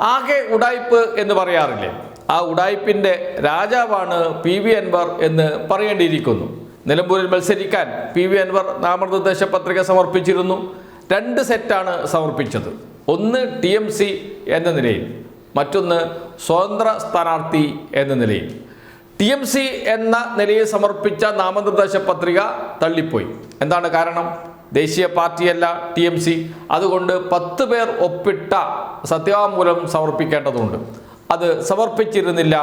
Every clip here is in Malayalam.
ആകെ ഉടായ്പ് എന്ന് പറയാറില്ലേ? ആ ഉടായ്പിന്റെ രാജാവാണ് പി വി അൻവർ എന്ന് പറയേണ്ടിയിരിക്കുന്നു. നിലമ്പൂരിൽ മത്സരിക്കാൻ പി വി അൻവർ നാമനിർദ്ദേശ പത്രിക സമർപ്പിച്ചിരുന്നു. രണ്ട് സെറ്റാണ് സമർപ്പിച്ചത്. ഒന്ന് ടി എം സി എന്ന നിലയിൽ മറ്റൊന്ന് സ്വതന്ത്ര സ്ഥാനാർത്ഥി എന്ന നിലയിൽ. ടി എം സി എന്ന നിലയിൽ സമർപ്പിച്ച നാമനിർദ്ദേശ പത്രിക തള്ളിപ്പോയി. എന്താണ് കാരണം? ദേശീയ പാർട്ടിയല്ല ടി എം സി. അതുകൊണ്ട് പത്ത് പേർ ഒപ്പിട്ട സത്യവാങ്മൂലം സമർപ്പിക്കേണ്ടതുണ്ട്. അത് സമർപ്പിച്ചിരുന്നില്ല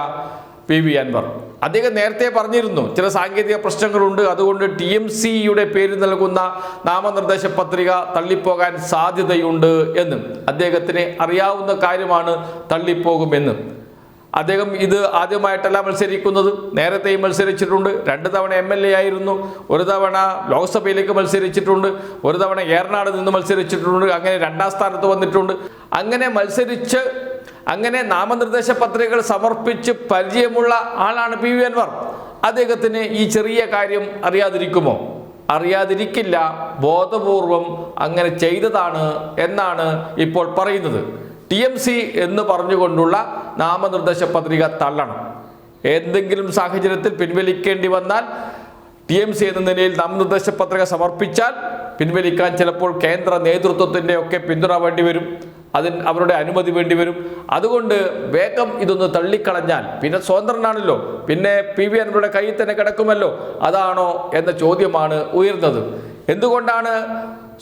പി വി അൻവർ. അദ്ദേഹം നേരത്തെ പറഞ്ഞിരുന്നു ചില സാങ്കേതിക പ്രശ്നങ്ങളുണ്ട്. അതുകൊണ്ട് ടി എം സിയുടെ പേരിൽ നൽകുന്ന നാമനിർദ്ദേശ പത്രിക തള്ളിപ്പോകാൻ സാധ്യതയുണ്ട് എന്നും. അദ്ദേഹത്തിന് അറിയാവുന്ന കാര്യമാണ് തള്ളിപ്പോകുമെന്നും. അദ്ദേഹം ഇത് ആദ്യമായിട്ടല്ല മത്സരിക്കുന്നത്. നേരത്തെയും മത്സരിച്ചിട്ടുണ്ട്. രണ്ട് തവണ എം എൽ എ ആയിരുന്നു. ഒരു തവണ ലോക്സഭയിലേക്ക് മത്സരിച്ചിട്ടുണ്ട്. ഒരു തവണ ഏറനാട് നിന്ന് മത്സരിച്ചിട്ടുണ്ട്. അങ്ങനെ രണ്ടാം സ്ഥാനത്ത് വന്നിട്ടുണ്ട്. അങ്ങനെ മത്സരിച്ച് അങ്ങനെ നാമനിർദ്ദേശ പത്രികകൾ സമർപ്പിച്ച് പരിചയമുള്ള ആളാണ് പി വി അൻവർ. അദ്ദേഹത്തിന് ഈ ചെറിയ കാര്യം അറിയാതിരിക്കുമോ? അറിയാതിരിക്കില്ല. ബോധപൂർവം അങ്ങനെ ചെയ്തതാണ് എന്നാണ് ഇപ്പോൾ പറയുന്നത്. ടി എം സി എന്ന് പറഞ്ഞുകൊണ്ടുള്ള നാമനിർദ്ദേശ പത്രിക തള്ളണം. ഏതെങ്കിലും സാഹചര്യത്തിൽ പിൻവലിക്കേണ്ടി വന്നാൽ ടി എം സി എന്ന നിലയിൽ നാമനിർദ്ദേശ പത്രിക സമർപ്പിച്ചാൽ പിൻവലിക്കാൻ ചിലപ്പോൾ കേന്ദ്ര നേതൃത്വത്തിന്റെ ഒക്കെ പിന്തുണ വേണ്ടി വരും. അതിന് അവരുടെ അനുമതി വേണ്ടി വരും. അതുകൊണ്ട് വേഗം ഇതൊന്ന് തള്ളിക്കളഞ്ഞാൽ പിന്നെ സ്വതന്ത്രനാണല്ലോ. പിന്നെ പി വി അൻവരുടെ കയ്യിൽ തന്നെ കിടക്കുമല്ലോ. അതാണോ എന്ന ചോദ്യമാണ് ഉയർന്നത്. എന്തുകൊണ്ടാണ്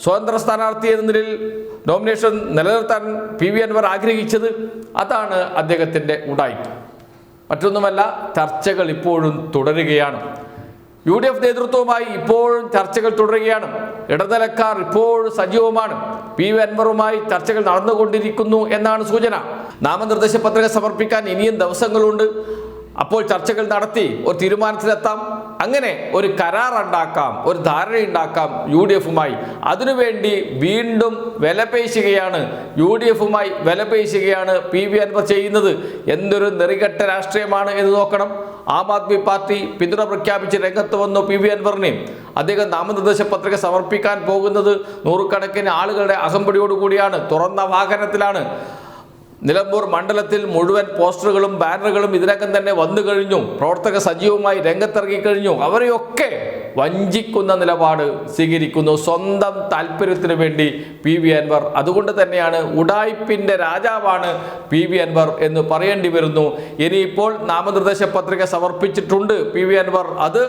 സ്വതന്ത്ര സ്ഥാനാർത്ഥി എന്ന നിലയിൽ നോമിനേഷൻ നിലനിർത്താൻ പി വി അൻവർ ആഗ്രഹിച്ചത് അതാണ് അദ്ദേഹത്തിന്റെ ഉടായ്പ. മറ്റൊന്നുമല്ല ചർച്ചകൾ ഇപ്പോഴും തുടരുകയാണ്. യു ഡി എഫ് നേതൃത്വവുമായി ഇപ്പോഴും ചർച്ചകൾ തുടരുകയാണ്. ഇടനിലക്കാർ ഇപ്പോഴും സജീവമാണ്. പി വി അൻവറുമായി ചർച്ചകൾ നടന്നുകൊണ്ടിരിക്കുന്നു എന്നാണ് സൂചന. നാമനിർദ്ദേശ പത്രിക സമർപ്പിക്കാൻ ഇനിയും ദിവസങ്ങളുണ്ട്. അപ്പോൾ ചർച്ചകൾ നടത്തി ഒരു തീരുമാനത്തിലെത്താം. അങ്ങനെ ഒരു കരാർ ഉണ്ടാക്കാം ഒരു ധാരണ ഉണ്ടാക്കാം യു ഡി എഫുമായി അതിനുവേണ്ടി വീണ്ടും വിലപേശുകയാണ് യു ഡി എഫുമായി വിലപേശുകയാണ് പി വി അൻവർ ചെയ്യുന്നത്. എന്തൊരു നെറികെട്ട രാഷ്ട്രീയമാണ് എന്ന് നോക്കണം. ആം ആദ്മി പാർട്ടി പിന്തുണ പ്രഖ്യാപിച്ച് രംഗത്ത് വന്നു പി വി അൻവറിനെ. അദ്ദേഹം നാമനിർദ്ദേശ പത്രിക സമർപ്പിക്കാൻ പോകുന്നത് നൂറുകണക്കിന് ആളുകളുടെ അകമ്പടിയോടുകൂടിയാണ് തുറന്ന വാഹനത്തിലാണ്. നിലമ്പൂർ മണ്ഡലത്തിൽ മുഴുവൻ പോസ്റ്ററുകളും ബാനറുകളും ഇതിനകം തന്നെ വന്നു കഴിഞ്ഞു. പ്രവർത്തക സജീവമായി രംഗത്തിറങ്ങി കഴിഞ്ഞു. അവരെയൊക്കെ വഞ്ചിക്കുന്ന നിലപാട് സ്വീകരിക്കുന്നു. സ്വന്തം താല്പര്യത്തിന് വേണ്ടി പി. വി. അൻവർ. അതുകൊണ്ട് തന്നെയാണ് ഉടായ്പിന്റെ രാജാവാണ് പി. വി. അൻവർ എന്ന് പറയേണ്ടി വരുന്നു. ഇനിയിപ്പോൾ നാമനിർദ്ദേശ പത്രിക സമർപ്പിച്ചിട്ടുണ്ട് പി. വി. അൻവർ. അത്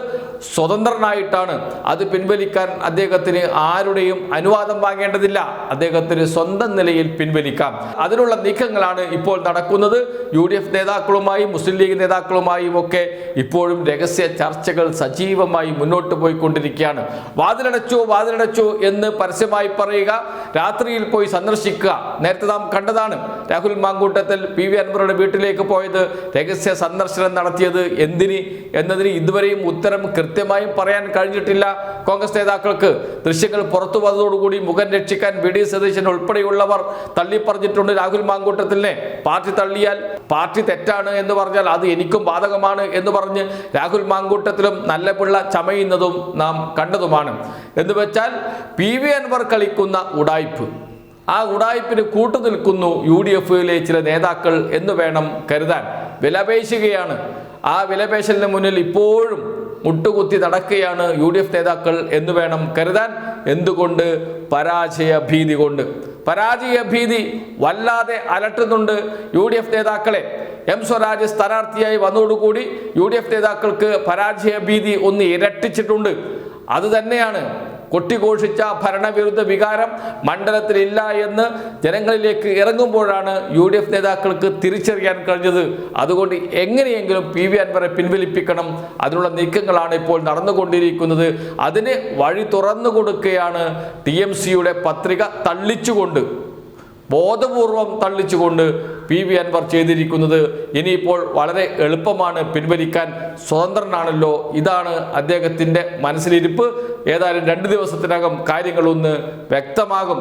സ്വതന്ത്രനായിട്ടാണ്. അത് പിൻവലിക്കാൻ അദ്ദേഹത്തിന് ആരുടെയും അനുവാദം വാങ്ങേണ്ടതില്ല. അദ്ദേഹത്തിന് സ്വന്തം നിലയിൽ പിൻവലിക്കാം. അതിനുള്ള നീക്കങ്ങളാണ് ഇപ്പോൾ നടക്കുന്നത്. യു ഡി എഫ് നേതാക്കളുമായും മുസ്ലിം ലീഗ് നേതാക്കളുമായും ഒക്കെ ഇപ്പോഴും രഹസ്യ ചർച്ചകൾ സജീവമായി മുന്നോട്ട് പോയിക്കൊണ്ടിരിക്കുകയാണ്. വാതിലടച്ചു വാതിലടച്ചു എന്ന് പരസ്യമായി പറയുക രാത്രിയിൽ പോയി സന്ദർശിക്കുക. നേരത്തെ നാം കണ്ടതാണ് രാഹുൽ മാങ്കൂട്ടത്തിൽ പി വി അൻവറുടെ വീട്ടിലേക്ക് പോയത് രഹസ്യ സന്ദർശനം നടത്തിയത് എന്തിന് എന്നതിന് ഇതുവരെയും ഉത്തരം കൃത്യമായും പറയാൻ കഴിഞ്ഞിട്ടില്ല. കോൺഗ്രസ് നേതാക്കൾക്ക് ദൃശ്യങ്ങൾ പുറത്തു വന്നതോടുകൂടി മുഖം രക്ഷിക്കാൻ വി ഡി സതീശൻ ഉൾപ്പെടെയുള്ളവർ തള്ളിപ്പറഞ്ഞിട്ടുണ്ട് രാഹുൽ മാങ്കൂട്ടത്തിൽ പാർട്ടി തള്ളിയാൽ പാർട്ടി തെറ്റാണ് എന്ന് പറഞ്ഞാൽ അത് എനിക്കും ബാധകമാണ് എന്ന് പറഞ്ഞ് രാഹുൽ മാങ്കൂട്ടത്തിലും നല്ല പിള്ള ചമയുന്നതും നാം കണ്ടതുമാണ്. എന്ന് വെച്ചാൽ പി വി അൻവർ കളിക്കുന്ന ഉടായ്പ്. ആ ഉടായ്പിന് കൂട്ടുനിൽക്കുന്നു യു ഡി എഫിലെ ചില നേതാക്കൾ എന്ന് വേണം കരുതാൻ. വിലപേശുകയാണ്. ആ വിലപേശലിന് മുന്നിൽ ഇപ്പോഴും മുട്ടുകുത്തി നടക്കുകയാണ് യു ഡി എഫ് നേതാക്കൾ എന്ന് വേണം കരുതാൻ. എന്തുകൊണ്ട്? പരാജയ ഭീതി കൊണ്ട്. പരാജയ ഭീതി വല്ലാതെ അലട്ടുന്നുണ്ട് യു ഡി എഫ് നേതാക്കളെ. എം സ്വരാജ് സ്ഥാനാർത്ഥിയായി വന്നതോടുകൂടി യു ഡി എഫ് നേതാക്കൾക്ക് പരാജയ ഭീതി ഒന്ന് ഇരട്ടിച്ചിട്ടുണ്ട്. അതുതന്നെയാണ് കൊട്ടിഘോഷിച്ച ഭരണവിരുദ്ധ വികാരം മണ്ഡലത്തിലില്ല എന്ന് ജനങ്ങളിലേക്ക് ഇറങ്ങുമ്പോഴാണ് യു ഡി എഫ് നേതാക്കൾക്ക് തിരിച്ചറിയാൻ കഴിഞ്ഞത്. അതുകൊണ്ട് എങ്ങനെയെങ്കിലും പി വി അൻവറെ പിൻവലിപ്പിക്കണം. അതിനുള്ള നീക്കങ്ങളാണ് ഇപ്പോൾ നടന്നുകൊണ്ടിരിക്കുന്നത്. അതിന് വഴി തുറന്നു കൊടുക്കുകയാണ് ടി എം സിയുടെ പത്രിക തള്ളിച്ചുകൊണ്ട് ബോധപൂർവം തള്ളിച്ചുകൊണ്ട് പി വി അൻവർ ചെയ്തിരിക്കുന്നത് ഇനിയിപ്പോൾ വളരെ എളുപ്പമാണ് പിൻവലിക്കാൻ സ്വതന്ത്രനാണല്ലോ. ഇതാണ് അദ്ദേഹത്തിന്റെ മനസ്സിലിരിപ്പ്. ഏതായാലും രണ്ട് ദിവസത്തിനകം കാര്യങ്ങളൊന്ന് വ്യക്തമാകും.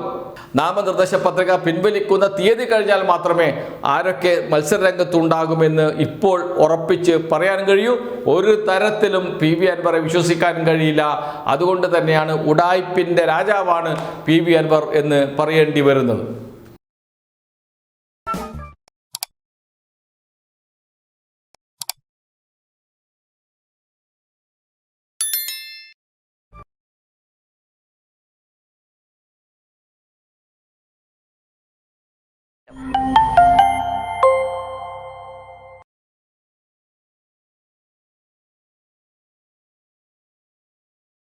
നാമനിർദ്ദേശ പത്രിക പിൻവലിക്കുന്ന തീയതി കഴിഞ്ഞാൽ മാത്രമേ ആരൊക്കെ മത്സരരംഗത്തുണ്ടാകുമെന്ന് ഇപ്പോൾ ഉറപ്പിച്ച് പറയാൻ കഴിയൂ. ഒരു തരത്തിലും പി വി അൻവറെ വിശ്വസിക്കാൻ കഴിയില്ല. അതുകൊണ്ട് തന്നെയാണ് ഉടായ്പിന്റെ രാജാവാണ് പി വി അൻവർ എന്ന് പറയേണ്ടി വരുന്നത്.